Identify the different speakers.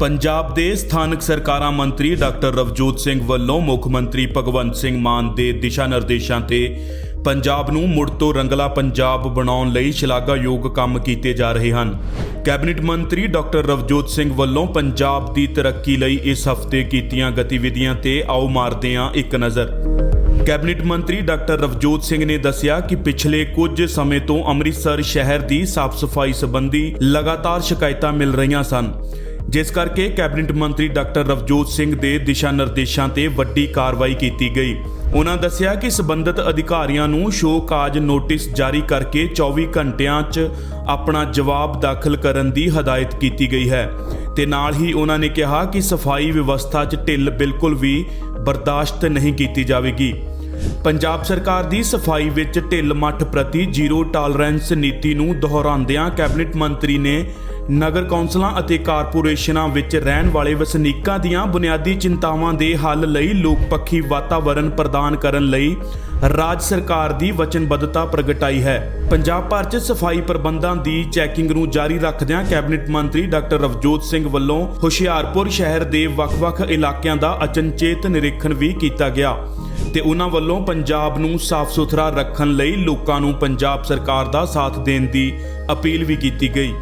Speaker 1: ਪੰਜਾਬ ਦੇ ਸਥਾਨਕ ਸਰਕਾਰਾਂ ਮੰਤਰੀ ਡਾਕਟਰ ਰਵਜੋਤ ਸਿੰਘ ਵੱਲੋਂ ਮੁੱਖ ਮੰਤਰੀ ਭਗਵੰਤ ਸਿੰਘ ਮਾਨ ਦੇ ਦਿਸ਼ਾ ਨਿਰਦੇਸ਼ਾਂ ਤੇ ਪੰਜਾਬ ਨੂੰ ਮੁੜ ਤੋਂ ਰੰਗਲਾ ਪੰਜਾਬ ਬਣਾਉਣ ਲਈ ਸ਼ਲਾਘਾਯੋਗ ਕੰਮ ਕੀਤੇ ਜਾ ਰਹੇ ਹਨ। ਕੈਬਨਿਟ ਮੰਤਰੀ ਡਾਕਟਰ ਰਵਜੋਤ ਸਿੰਘ ਵੱਲੋਂ ਪੰਜਾਬ ਦੀ ਤਰੱਕੀ ਲਈ ਇਸ ਹਫ਼ਤੇ ਕੀਤੀਆਂ ਗਤੀਵਿਧੀਆਂ ਤੇ ਆਓ ਮਾਰਦੇ ਹਾਂ ਇੱਕ ਨਜ਼ਰ। ਕੈਬਨਿਟ ਮੰਤਰੀ ਡਾਕਟਰ ਰਵਜੋਤ ਸਿੰਘ ਨੇ ਦੱਸਿਆ ਕਿ ਪਿਛਲੇ ਕੁਝ ਸਮੇਂ ਤੋਂ ਅੰਮ੍ਰਿਤਸਰ ਸ਼ਹਿਰ ਦੀ ਸਾਫ਼ ਸਫ਼ਾਈ ਸੰਬੰਧੀ ਲਗਾਤਾਰ ਸ਼ਿਕਾਇਤਾਂ ਮਿਲ ਰਹੀਆਂ ਸਨ। ਜਿਸ ਕਰਕੇ ਕੈਬਨਿਟ ਮੰਤਰੀ ਡਾਕਟਰ ਰਵਜੋਤ ਸਿੰਘ ਦੇ ਦਿਸ਼ਾ ਨਿਰਦੇਸ਼ਾਂ ਤੇ ਵੱਡੀ ਕਾਰਵਾਈ ਕੀਤੀ ਗਈ। ਉਹਨਾਂ ਦੱਸਿਆ ਕਿ ਸਬੰਧਤ ਅਧਿਕਾਰੀਆਂ ਨੂੰ ਸ਼ੋਅ ਕਾਜ ਨੋਟਿਸ ਜਾਰੀ ਕਰਕੇ 24 ਘੰਟਿਆਂ 'ਚ ਆਪਣਾ ਜਵਾਬ ਦਾਖਲ ਕਰਨ ਦੀ ਹਦਾਇਤ ਕੀਤੀ ਗਈ ਹੈ। ਤੇ ਨਾਲ ਹੀ ਉਹਨਾਂ ਨੇ ਕਿਹਾ ਕਿ ਸਫ਼ਾਈ ਵਿਵਸਥਾ 'ਚ ਢਿੱਲ ਬਿਲਕੁਲ ਵੀ ਬਰਦਾਸ਼ਤ ਨਹੀਂ ਕੀਤੀ ਜਾਵੇਗੀ। ਪੰਜਾਬ ਸਰਕਾਰ ਦੀ ਸਫ਼ਾਈ ਵਿੱਚ ਢਿੱਲ ਮੱਠ ਪ੍ਰਤੀ ਜ਼ੀਰੋ ਟਾਲਰੈਂਸ ਨੀਤੀ ਨੂੰ ਦੁਹਰਾਉਂਦਿਆਂ ਕੈਬਨਿਟ ਮੰਤਰੀ ਨੇ ਨਗਰ ਕੌਂਸਲਾਂ ਅਤੇ ਕਾਰਪੋਰੇਸ਼ਨਾਂ ਵਿੱਚ ਰਹਿਣ ਵਾਲੇ ਵਸਨੀਕਾਂ ਦੀਆਂ ਬੁਨਿਆਦੀ ਚਿੰਤਾਵਾਂ ਦੇ ਹੱਲ ਲਈ ਲੋਕਪੱਖੀ ਵਾਤਾਵਰਣ ਪ੍ਰਦਾਨ ਕਰਨ ਲਈ ਰਾਜ ਸਰਕਾਰ ਦੀ ਵਚਨਬੱਧਤਾ ਪ੍ਰਗਟਾਈ ਹੈ। ਪੰਜਾਬ ਭਰ 'ਚ ਸਫ਼ਾਈ ਪ੍ਰਬੰਧਾਂ ਦੀ ਚੈਕਿੰਗ ਨੂੰ ਜਾਰੀ ਰੱਖਦਿਆਂ ਕੈਬਨਿਟ ਮੰਤਰੀ ਡਾਕਟਰ ਰਵਜੋਤ ਸਿੰਘ ਵੱਲੋਂ ਹੁਸ਼ਿਆਰਪੁਰ ਸ਼ਹਿਰ ਦੇ ਵੱਖ-ਵੱਖ ਇਲਾਕਿਆਂ ਦਾ ਅਚਨਚੇਤ ਨਿਰੀਖਣ ਵੀ ਕੀਤਾ ਗਿਆ ਤੇ ਉਹਨਾਂ ਵੱਲੋਂ ਪੰਜਾਬ ਨੂੰ ਸਾਫ਼ ਸੁਥਰਾ ਰੱਖਣ ਲਈ ਲੋਕਾਂ ਨੂੰ ਪੰਜਾਬ ਸਰਕਾਰ ਦਾ ਸਾਥ ਦੇਣ ਦੀ ਅਪੀਲ ਵੀ ਕੀਤੀ ਗਈ।